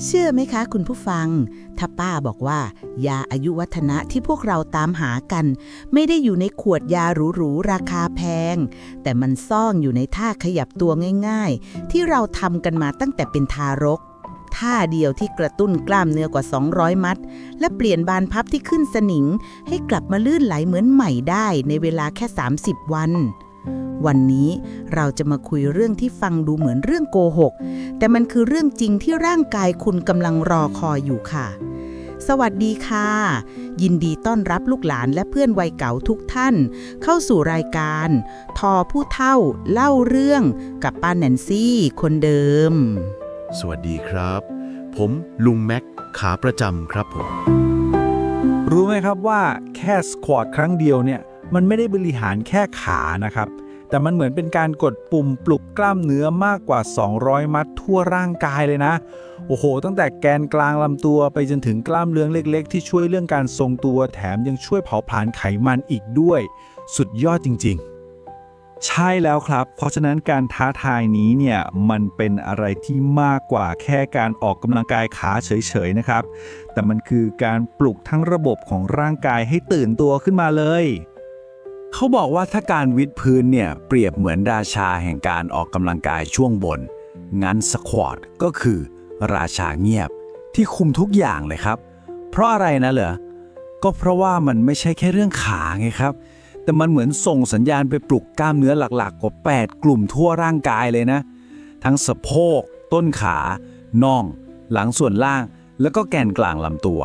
เชื่อไหมคะคุณผู้ฟัง ถ้าป้าบอกว่า ยาอายุวัฒนะที่พวกเราตามหากัน ไม่ได้อยู่ในขวดยาหรูๆราคาแพง แต่มันซ่อนอยู่ในท่าขยับตัวง่าย ๆ ที่เราทำกันมาตั้งแต่เป็นทารก ท่าเดียวที่กระตุ้นกล้ามเนื้อกว่า 200 มัด และเปลี่ยนบานพับที่ขึ้นสนิง ให้กลับมาลื่นไหลเหมือนใหม่ได้ในเวลาแค่ 30 วัน วันนี้เราจะมาคุยเรื่องที่ฟังดูเหมือนเรื่องโกหก แต่มันคือเรื่องจริงที่ร่างกายคุณกำลังรอคอยอยู่ค่ะ สวัสดีค่ะ ยินดีต้อนรับลูกหลานและเพื่อนวัยเก่าทุกท่าน เข้าสู่รายการ ทอผู้เท่าเล่าเรื่องกับป้าแนนซี่คนเดิม สวัสดีครับ ผมลุงแม็กขาประจำครับผม รู้ไหมครับว่าแค่สควอตครั้งเดียวเนี่ย มันไม่ได้บริหารแค่ขานะครับ แต่มันเหมือนเป็นการกดปุ่มปลุกกล้ามเนื้อมากกว่า 200 มัดทั่วร่างกายเลยนะ โอ้โห ตั้งแต่แกนกลางลำตัวไปจนถึงกล้ามเนื้อเล็ก ๆ ที่ช่วยเรื่องการทรงตัวแถมยังช่วยเผาผลาญไขมันอีกด้วย สุดยอดจริง ๆใช่แล้วครับ เพราะฉะนั้นการท้าทายนี้เนี่ยมันเป็นอะไรที่มากกว่าแค่การออกกำลังกายขาเฉยๆนะครับ แต่มันคือการปลุกทั้งระบบของร่างกายให้ตื่นตัวขึ้นมาเลย เขาบอกว่าถ้าการวิดพื้นเนี่ย เปรียบเหมือนราชาแห่งการออกกำลังกายช่วงบน งั้นสควอตก็คือ ราชาเงียบที่คุมทุกอย่างเลยครับ เพราะอะไรนะเหรอ ก็เพราะว่ามันไม่ใช่แค่เรื่องขาไงครับ แต่มันเหมือนส่งสัญญาณไปปลุกกล้ามเนื้อหลักๆ กว่า 8 กลุ่มทั่วร่างกายเลยนะ ทั้งสะโพก ต้นขาน่อง หลังส่วนล่าง แล้วก็แกนกลางลำตัว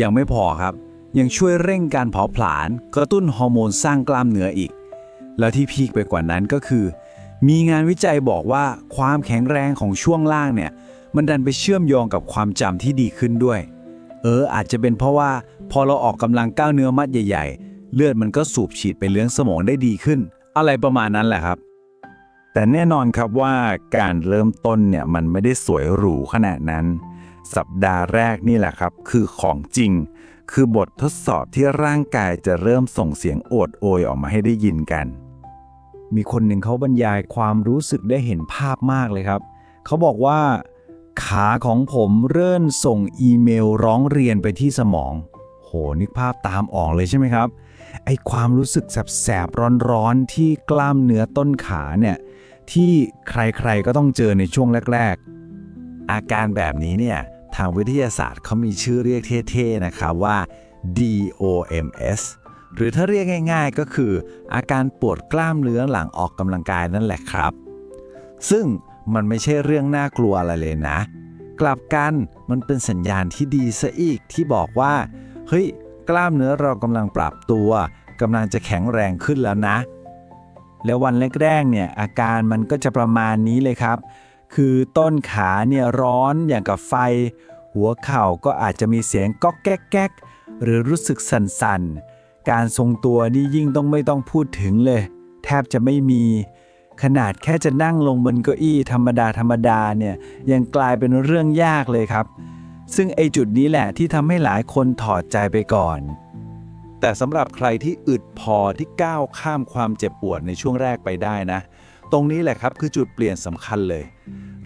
ยังไม่พอครับ ยังช่วยเร่งการเผาผลาญกระตุ้นฮอร์โมนสร้างกล้ามเนื้ออีก แล้วที่พีคไปกว่านั้นก็คือ มีงานวิจัยบอกว่าความแข็งแรงของช่วงล่างเนี่ย มันดันไปเชื่อมโยงกับความจำที่ดีขึ้นด้วย เออ อาจจะเป็นเพราะว่าพอเราออกกำลังก้าวเนื้อมัดใหญ่ ๆ เลือดมันก็สูบฉีดไปเลี้ยงสมองได้ดีขึ้น อะไรประมาณนั้นแหละครับ แต่แน่นอนครับว่าการเริ่มต้นเนี่ยมันไม่ได้สวยหรูขนาดนั้น สัปดาห์แรกนี่แหละครับ คือของจริง คือบททดสอบที่ร่างกายจะเริ่มส่งเสียงโอดโอยออกมาให้ได้ยินกัน มีคนหนึ่งเขาบรรยายความรู้สึกได้เห็นภาพมากเลยครับ เขาบอกว่า ขาของผมเริ่มส่งอีเมลร้องเรียนไปที่สมอง โห นึกภาพตามออกเลยใช่ไหมครับ ไอความรู้สึกแสบๆร้อนๆที่กล้ามเนื้อต้นขาเนี่ยที่ใครๆก็ต้องเจอในช่วงแรก ๆ อาการแบบนี้เนี่ย ทางวิทยาศาสตร์เขามีชื่อเรียกเท่ๆนะครับว่า DOMS หรือถ้าเรียกง่ายๆก็คือ อาการปวดกล้ามเนื้อหลังออกกำลังกายนั่นแหละครับ ซึ่งมันไม่ใช่เรื่องน่ากลัวอะไรเลยนะ กลับกันมันเป็นสัญญาณที่ดีซะอีกที่บอกว่า เฮ้ย กล้ามเนื้อเรากำลังปรับตัวกำลังจะแข็งแรงขึ้นแล้วนะ แล้ววันแรกๆเนี่ยอาการมันก็จะประมาณนี้เลยครับ คือต้นขาเนี่ยร้อนอย่างกับไฟ หัวเข่าก็อาจจะมีเสียงก๊อกแก๊กแก๊กหรือรู้สึกสั่นๆ การทรงตัวนี่ยิ่งต้องไม่ต้องพูดถึงเลย แทบจะไม่มี ขนาดแค่จะนั่งลงบนเก้าอี้ธรรมดาธรรมดาเนี่ยยังกลายเป็นเรื่องยากเลยครับ ซึ่งไอจุดนี้แหละที่ทำให้หลายคนถอดใจไปก่อน แต่สำหรับใครที่อึดพอที่ก้าวข้ามความเจ็บปวดในช่วงแรกไปได้นะ ตรงนี้แหละครับคือจุดเปลี่ยนสำคัญเลย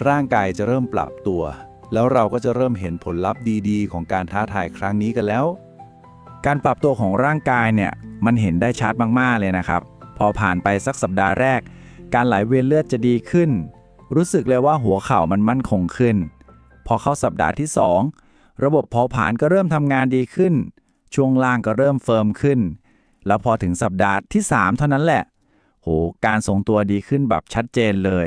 ร่างกายจะเริ่มปรับตัว แล้วเราก็จะเริ่มเห็นผลลัพธ์ดีๆ ของการท้าทายครั้งนี้กันแล้ว การปรับตัวของร่างกายเนี่ยมันเห็นได้ชัดมากๆเลยนะครับ พอผ่านไปสักสัปดาห์แรก การไหลเวียนเลือดจะดีขึ้น รู้สึกเลยว่าหัวเข่ามันมั่นคงขึ้น พอเข้าสัปดาห์ที่ 2 ระบบเผาผลาญก็เริ่มทำงานดีขึ้น ช่วงล่างก็เริ่มเฟิร์มขึ้น แล้วพอถึงสัปดาห์ที่ 3 เท่านั้นแหละ โหการทรงตัวดีขึ้นแบบชัดเจนเลย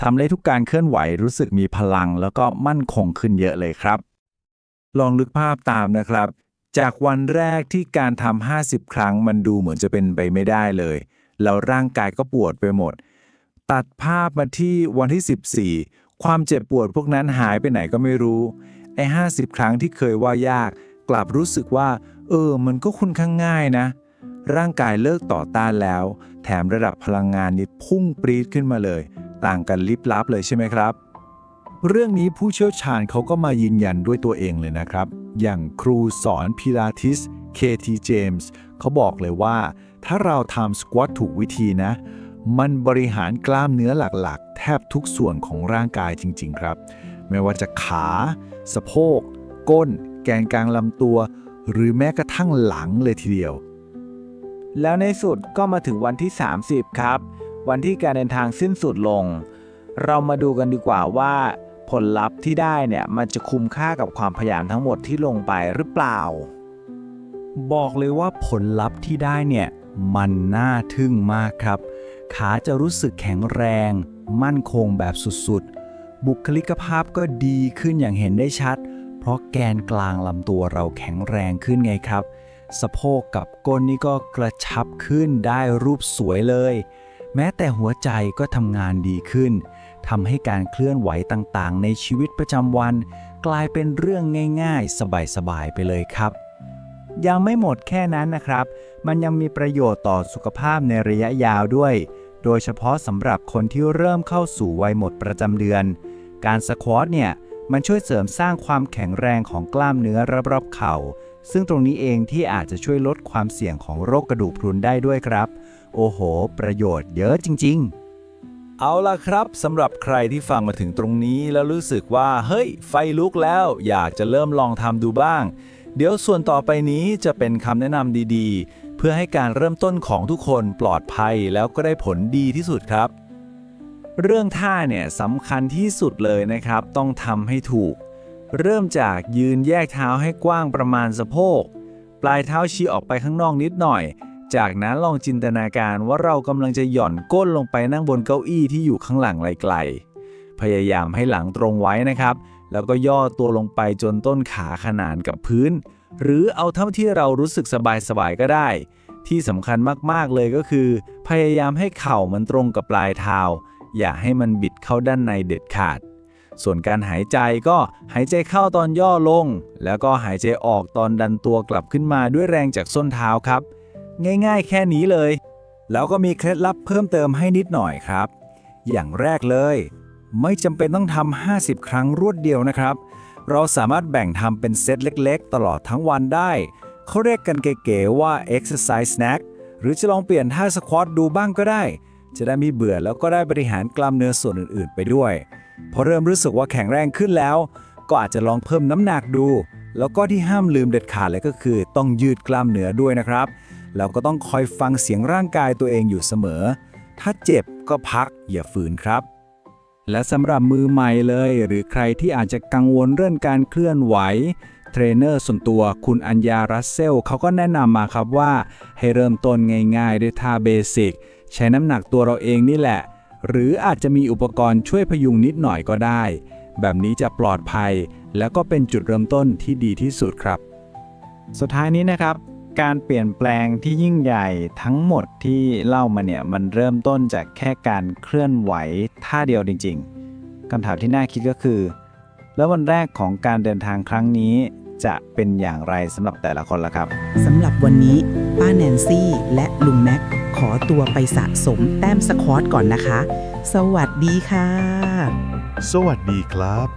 ทำให้ทุกการเคลื่อนไหวรู้สึกมีพลัง แล้วก็มั่นคงขึ้นเยอะเลยครับ ลองนึกภาพตามนะครับ จากวันแรกที่การทำ50 ครั้งมันดูเหมือนจะเป็นไปไม่ได้เลย แล้วร่างกายก็ปวดไปหมด ตัดภาพมาที่วันที่ 14 ความเจ็บปวดพวกนั้นหายไปไหนก็ไม่รู้ ไอ้50 ครั้งที่เคยว่ายาก กลับรู้สึกว่า เออ มันก็ค่อนข้างง่ายนะ ร่างกายเลิกต่อต้านแล้ว แถมระดับพลังงานนี่พุ่งปรีดขึ้นมาเลย ต่างกันลิบลับเลยใช่ไหมครับ เรื่องนี้ผู้เชี่ยวชาญเขาก็มายืนยันด้วยตัวเองเลยนะครับ อย่างครูสอนพิลาทิส KT James เขาบอกเลยว่า ถ้าเราทำสควอตถูกวิธีนะ มันบริหารกล้ามเนื้อหลักๆ แทบทุกส่วนของร่างกายจริง ๆ ครับ ไม่ไม่ว่าจะขา สะโพก ก้น แกนกลางลำตัว หรือแม้กระทั่งหลังเลยทีเดียว แล้วในสุดก็มาถึงวันที่ 30 ครับ วันที่การเดินทางสิ้นสุดลง เรามาดูกันดีกว่าว่าผลลัพธ์ที่ได้เนี่ยมันจะคุ้มค่ากับความพยายามทั้งหมดที่ลงไปหรือเปล่า บอกเลยว่าผลลัพธ์ที่ได้เนี่ยมันน่าทึ่งมากครับ ขาจะรู้สึกแข็งแรง มั่นคงแบบสุดๆ บุคลิกภาพก็ดีขึ้นอย่างเห็นได้ชัด เพราะแกนกลางลำตัวเราแข็งแรงขึ้นไงครับ สะโพกกับก้นนี่ก็กระชับขึ้นได้รูปสวยเลย แม้แต่หัวใจก็ทำงานดีขึ้นทำให้การเคลื่อนไหวต่างๆ ในชีวิตประจำวัน กลายเป็นเรื่องง่าย ๆ สบายๆไปเลยครับ ยังไม่หมดแค่นั้นนะครับ มันยังมีประโยชน์ต่อสุขภาพในระยะยาวด้วย โดยเฉพาะสำหรับคนที่เริ่มเข้าสู่วัยหมดประจำเดือน การสควอตเนี่ยมันช่วยเสริมสร้างความแข็งแรงของกล้ามเนื้อรอบๆเข่า ซึ่งตรงนี้เองที่อาจจะช่วยลดความเสี่ยงของโรคกระดูกพรุนได้ด้วยครับ โอ้โห ประโยชน์เยอะจริง ๆเอาล่ะครับสำหรับใครที่ฟังมาถึงตรงนี้แล้วรู้สึกว่า เฮ้ย ไฟลุกแล้ว อยากจะเริ่มลองทำดูบ้าง เดี๋ยวส่วนต่อไปนี้จะเป็นคำแนะนำดีๆ เพื่อให้การเริ่มต้นของทุกคนปลอดภัยแล้วก็ได้ผลดีที่สุดครับ เรื่องท่าเนี่ยสำคัญที่สุดเลยนะครับ ต้องทำให้ถูก เริ่มจากยืนแยกเท้าให้กว้างประมาณสะโพก ปลายเท้าชี้ออกไปข้างนอกนิดหน่อย จากนั้นลองจินตนาการว่าเรากำลังจะหย่อนก้นลงไปนั่งบนเก้าอี้ที่อยู่ข้างหลังไกลๆ พยายามให้หลังตรงไว้นะครับ แล้วก็ย่อตัวลงไปจนต้นขาขนานกับพื้น หรือเอาเท่าที่เรารู้สึกสบายๆก็ได้ ที่สำคัญมากๆเลยก็คือ พยายามให้เข่ามันตรงกับปลายเท้า อย่าให้มันบิดเข้าด้านในเด็ดขาด ส่วนการหายใจก็หายใจเข้าตอนย่อลง แล้วก็หายใจออกตอนดันตัวกลับขึ้นมาด้วยแรงจากส้นเท้าครับ ง่ายๆ แค่นี้เลย แล้วก็มีเคล็ดลับเพิ่มเติมให้นิดหน่อยครับ อย่างแรกเลย ไม่จำเป็นต้องทำ50 ครั้งรวดเดียวนะครับ เราสามารถแบ่งทำเป็นเซตเล็กๆ ตลอดทั้งวันได้เขาเรียกกันเก๋ๆว่า exercise snack หรือจะลองเปลี่ยนท่าสควอตดูบ้างก็ได้ จะได้ไมีเบื่อแล้วก็ได้บริหารกล้ามเนื้อส่วนอื่นๆ ไปด้วย พอเริ่มรู้สึกว่าแข็งแรงขึ้นแล้ว ก็อาจจะลองเพิ่มน้ำหนักดู แล้วก็ที่ห้ามลืมเด็ดขาดเลยก็คือ ต้องยืดกล้ามเนื้อด้วยนะครับแล้วก็ต้องคอยฟังเสียงร่างกายตัวเองอยู่เสมอ ถ้าเจ็บก็พักอย่าฝืนครับ และสำหรับมือใหม่เลย หรือใครที่อาจจะกังวลเรื่องการเคลื่อนไหวเทรนเนอร์ส่วนตัวคุณอัญญารัสเซลเขาก็แนะนำมาครับว่า ให้เริ่มต้นง่ายๆ ด้วยท่าเบสิกใช้น้ำหนักตัวเราเองนี่แหละ หรืออาจจะมีอุปกรณ์ช่วยพยุงนิดหน่อยก็ได้ แบบนี้จะปลอดภัย แล้วก็เป็นจุดเริ่มต้นที่ดีที่สุดครับ สุดท้ายนี้นะครับ การเปลี่ยนแปลงที่ยิ่งใหญ่ทั้งหมดที่เล่ามาเนี่ยมันเริ่มต้นจากแค่การเคลื่อนไหวท่าเดียวจริง ๆคำถามที่น่าคิดก็คือ แล้ววันแรกของการเดินทางครั้งนี้จะเป็นอย่างไรสำหรับแต่ละคนล่ะครับสำหรับวันนี้ป้าแนนซี่และลุงแม็ก ขอตัวไปสะสมแต้มสควอตก่อนนะคะ สวัสดีค่ะ สวัสดีครับ